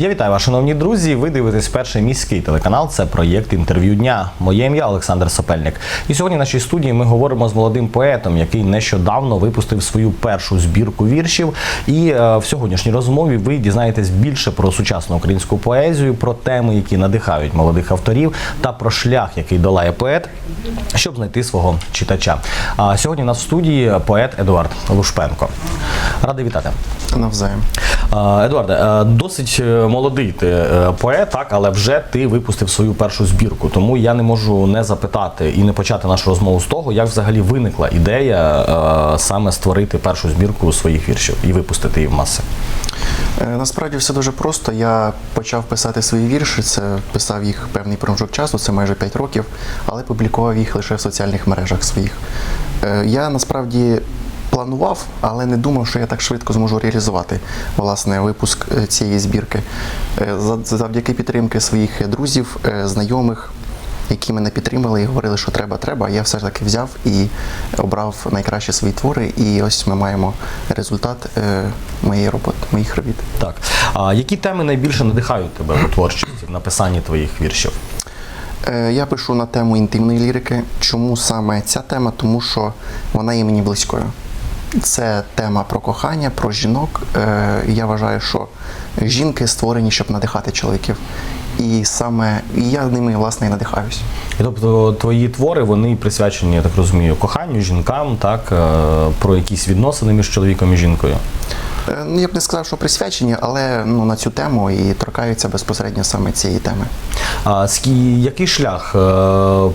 Я вітаю вас, шановні друзі. Ви дивитесь перший міський телеканал. Це проєкт інтерв'ю дня. Моє ім'я Олександр Сапельник. І сьогодні в нашій студії ми говоримо з молодим поетом, який нещодавно випустив свою першу збірку віршів. І е, в сьогоднішній розмові ви дізнаєтесь більше про сучасну українську поезію, про теми, які надихають молодих авторів, та про шлях, який долає поет, щоб знайти свого читача. А сьогодні у нас в студії поет Едуард Лушпенко. Радий вітати. Навзаєм. Едуарде, досить е, молодий ти е, поет, так, але вже ти випустив свою першу збірку. Тому я не можу не запитати і не почати нашу розмову з того, як взагалі виникла ідея е, саме створити першу збірку своїх віршів і випустити її в маси. Насправді все дуже просто. Я почав писати свої вірші. Це писав їх певний проміжок часу, це майже 5 років, але публікував їх лише в соціальних мережах своїх. Я насправді планував, але не думав, що я так швидко зможу реалізувати власне випуск е, цієї збірки. Е, за- Завдяки підтримки своїх друзів, е, знайомих. Які мене підтримали і говорили, що треба, треба. Я все ж таки взяв і обрав найкращі свої твори. І ось ми маємо результат моєї роботи, моїх робіт. Так. А які теми найбільше надихають тебе у творчості, в написанні твоїх віршів? Я пишу на тему інтимної лірики. Чому саме ця тема? Тому що вона є мені близькою. Це тема про кохання, про жінок. Е, Я вважаю, що жінки створені, щоб надихати чоловіків. І саме і я ними власне і надихаюсь. І тобто твої твори вони присвячені, я так розумію, коханню, жінкам, так, е, про якісь відносини між чоловіком і жінкою. Е, Ну, я б не сказав, що присвячені, але ну, на цю тему і торкаються безпосередньо саме цієї теми. А який шлях е,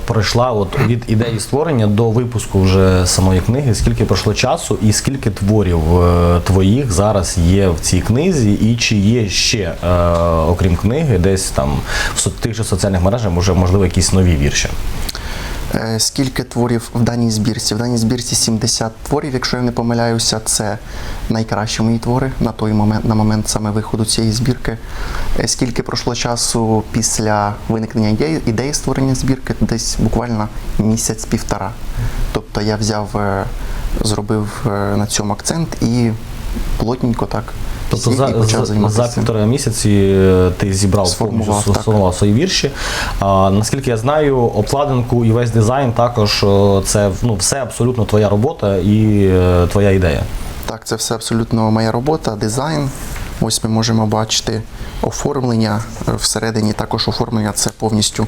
пройшла от від ідеї створення до випуску вже самої книги? Скільки пройшло часу, і скільки творів е, твоїх зараз є в цій книзі, і чи є ще, е, окрім книги, десь там в тих же соціальних мережах, може, можливо, якісь нові вірші? Е, Скільки творів в даній збірці? В даній збірці 70 творів, якщо я не помиляюся, це найкращі мої твори на той момент, на момент саме виходу цієї збірки. Е, Скільки пройшло часу після виникнення ідеї, ідеї створення збірки? Десь буквально місяць-півтора. Тобто я взяв, е, зробив на цьому акцент і плотненько так. Тобто за, почав за, займатися за півтора місяці е, ти зібрав Сформував, повністю сформував свої вірші. А, наскільки я знаю, обкладинку і весь дизайн також е, це ну, все абсолютно твоя робота і е, твоя ідея. Так, це все абсолютно моя робота, дизайн. Ось ми можемо бачити оформлення. Всередині також оформлення це повністю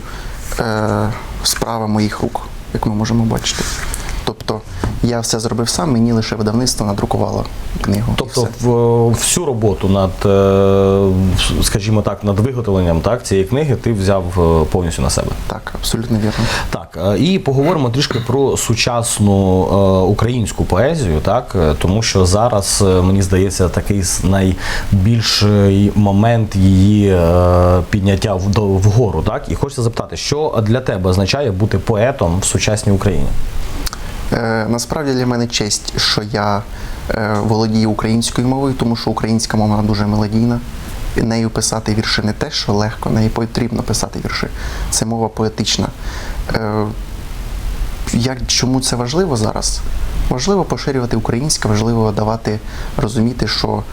е, справа моїх рук, як ми можемо бачити. Тобто я все зробив сам, мені лише видавництво надрукувало книгу. Тобто в, всю роботу над, е, скажімо так, над виготовленням так, цієї книги ти взяв е, повністю на себе. Так, абсолютно вірно. Так, е, і поговоримо трішки про сучасну українську поезію, так тому що зараз мені здається такий найбільший момент її підняття вгору. Так, і хочеться запитати, що для тебе означає бути поетом в сучасній Україні? Е, насправді для мене честь, що я е, володію українською мовою, тому що українська мова дуже мелодійна. Нею писати вірші не те, що легко, нею потрібно писати вірші. Це мова поетична. Е, як, чому це важливо зараз? Важливо поширювати українське, важливо давати розуміти, що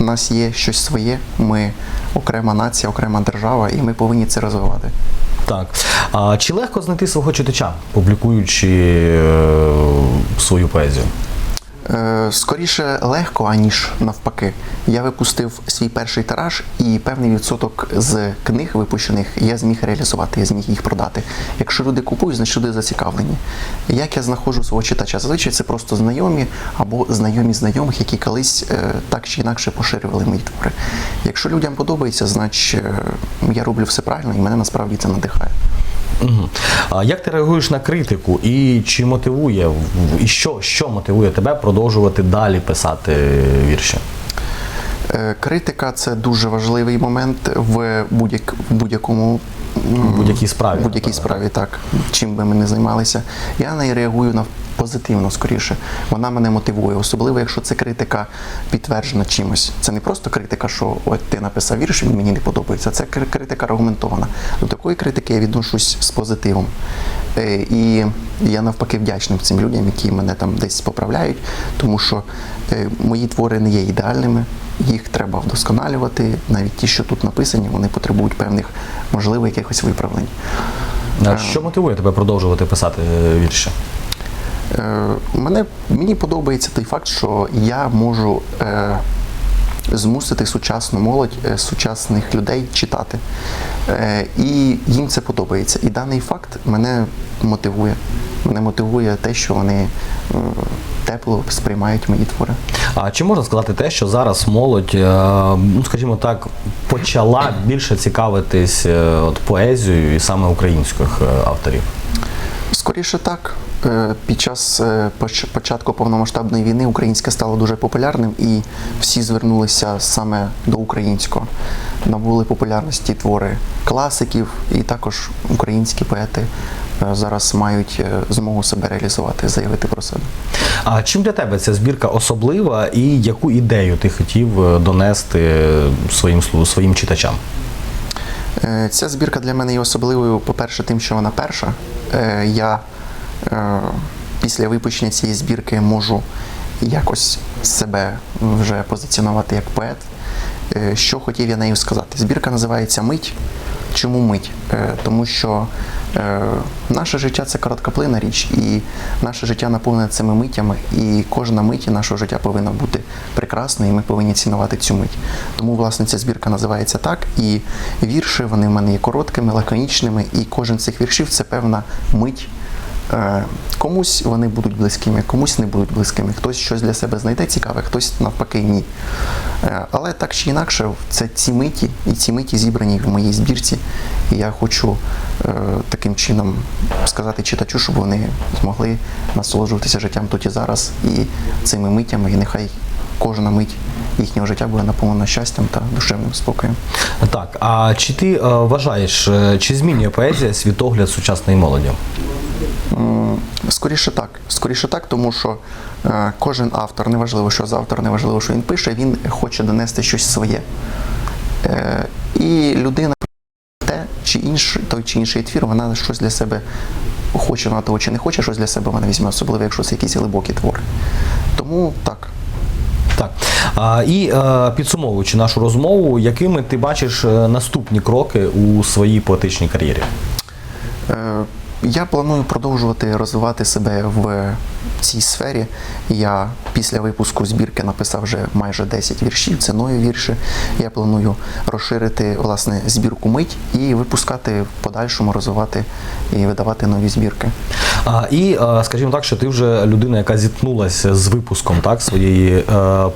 у нас є щось своє, ми окрема нація, окрема держава, і ми повинні це розвивати. Так. А чи легко знайти свого читача, публікуючи е, свою поезію? Е, Скоріше легко, аніж навпаки. Я випустив свій перший тираж, і певний відсоток з книг випущених я зміг реалізувати, я зміг їх продати. Якщо люди купують, значить люди зацікавлені. Як я знаходжу свого читача? Зазвичай це просто знайомі або знайомі знайомих, які колись е, так чи інакше поширювали мої твори. Якщо людям подобається, значить я роблю все правильно, і мене насправді це надихає. Угу. А як ти реагуєш на критику і чи мотивує і що, що мотивує тебе продовжувати далі писати вірші? Е, Критика це дуже важливий момент в будь-як в будь-якому будь-якій справі, будь-якій справі, так чим би ми не займалися. Я не реагую на позитивно скоріше. Вона мене мотивує, особливо якщо це критика підтверджена чимось. Це не просто критика, що от ти написав вірш, він мені не подобається. Це критика аргументована. До такої критики я відношусь з позитивом. Е, І я навпаки вдячним цим людям, які мене там десь поправляють, тому що е, мої твори не є ідеальними, їх треба вдосконалювати. Навіть ті, що тут написані, вони потребують певних, можливо, якихось виправлень. А Що мотивує тебе продовжувати писати е, вірші? Е, Мене, мені подобається той факт, що я можу е, змусити сучасну молодь, е, сучасних людей читати. Е, і їм це подобається. І даний факт мене мотивує. Мене мотивує те, що вони тепло сприймають мої твори. А чи можна сказати те, що зараз молодь, е, ну скажімо так, почала більше цікавитись от поезією і саме українських авторів? Скоріше так. Е, Під час е, початку повномасштабної війни українське стало дуже популярним, і всі звернулися саме до українського. Набули популярності твори класиків, і також українські поети е, зараз мають змогу себе реалізувати, заявити про себе. А чим для тебе ця збірка особлива і яку ідею ти хотів донести своїм своїм читачам? Ця збірка для мене є особливою, по-перше, тим, що вона перша. Е, Я е, після випущення цієї збірки можу якось себе вже позиціонувати як поет. Е, Що хотів я нею сказати? Збірка називається Мить. Чому мить? Е, Тому що е, наше життя це короткоплинна річ, і наше життя наповнене цими митями, і кожна мить нашого життя повинна бути прекрасною, і ми повинні цінувати цю мить. Тому, власне, ця збірка називається так. І вірші вони в мене є короткими, лаконічними, і кожен з цих віршів це певна мить. Е, Комусь вони будуть близькими, комусь не будуть близькими. Хтось щось для себе знайде цікаве, хтось навпаки ні. Е, Але так чи інакше, це ці миті, і ці миті зібрані в моїй збірці. І я хочу е, таким чином сказати читачу, щоб вони змогли насолоджуватися життям тут і зараз і цими митями, і нехай кожна мить їхнього життя буде наповнена щастям та душевним спокоєм. Так, а чи ти вважаєш, чи змінює поезія світогляд сучасної молоді? М, Скоріше так. Скоріше так, тому що е, кожен автор, неважливо, що за автор, неважливо, що він пише, він хоче донести щось своє. Е, і людина те, чи інший, той чи інший твір, вона щось для себе хоче вона того чи не хоче, щось для себе вона візьме, особливо, якщо це якісь глибокі твори. Тому так. Так. А, і е, підсумовуючи нашу розмову, якими ти бачиш е, наступні кроки у своїй поетичній кар'єрі? Я планую продовжувати розвивати себе в цій сфері. Я після випуску збірки написав вже майже 10 віршів, це нові вірші. Я планую розширити власне збірку мить і випускати в подальшому, розвивати і видавати нові збірки. А, і скажімо так, що ти вже людина, яка зіткнулася з випуском так, своєї е,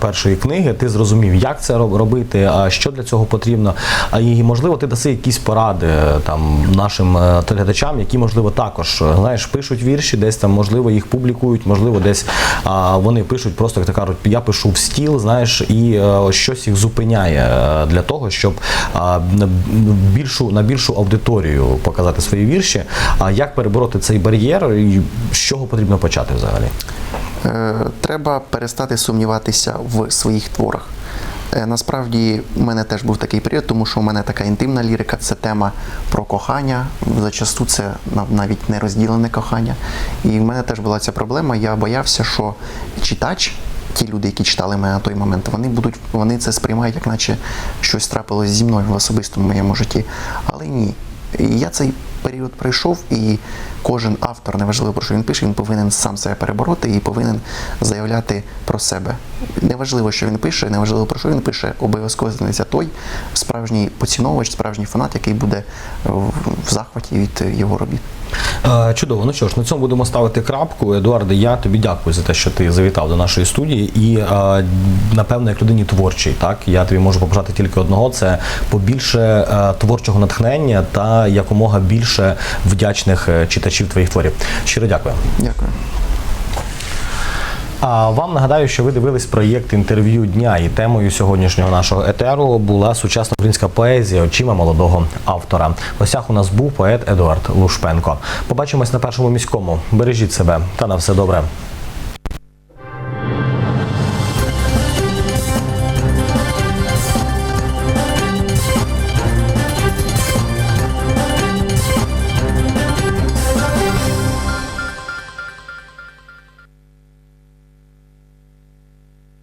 першої книги. Ти зрозумів, як це робити, а що для цього потрібно. А і можливо, ти даси якісь поради е, там нашим е, телеглядачам, які можливо також знаєш, пишуть вірші, десь там можливо їх публікують, можливо, десь а, вони пишуть просто як так кажуть, я пишу в стіл, знаєш, і а, щось їх зупиняє е, для того, щоб а, на більшу на більшу аудиторію показати свої вірші. А як перебороти цей бар'єр і з чого потрібно почати взагалі? Е, Треба перестати сумніватися в своїх творах. Е, Насправді, в мене теж був такий період, тому що у мене така інтимна лірика це тема про кохання. Зачасту це нав- навіть не розділене кохання. І в мене теж була ця проблема. Я боявся, що читач, ті люди, які читали мене на той момент, вони будуть вони це сприймають, як наче щось трапилось зі мною в особистому моєму житті. Але ні. І я цей період пройшов, і кожен автор, неважливо про що він пише, він повинен сам себе перебороти і повинен заявляти про себе. Неважливо, що він пише, неважливо про що він пише, обов'язково знайдеться той справжній поціновувач, справжній фанат, який буде в захваті від його робіт. Е, Чудово. Ну що ж, на цьому будемо ставити крапку. Едуарде, я тобі дякую за те, що ти завітав до нашої студії. І е, напевно, як людині творчій, так я тобі можу побажати тільки одного: це побільше е, творчого натхнення та якомога більше вдячних читачів твоїх творів. Щиро дякую. Дякую. А вам нагадаю, що ви дивились проєкт інтерв'ю дня, і темою сьогоднішнього нашого етеру була сучасна українська поезія очима молодого автора. В гостях у нас був поет Едуард Лушпенко. Побачимось на першому міському. Бережіть себе та на все добре.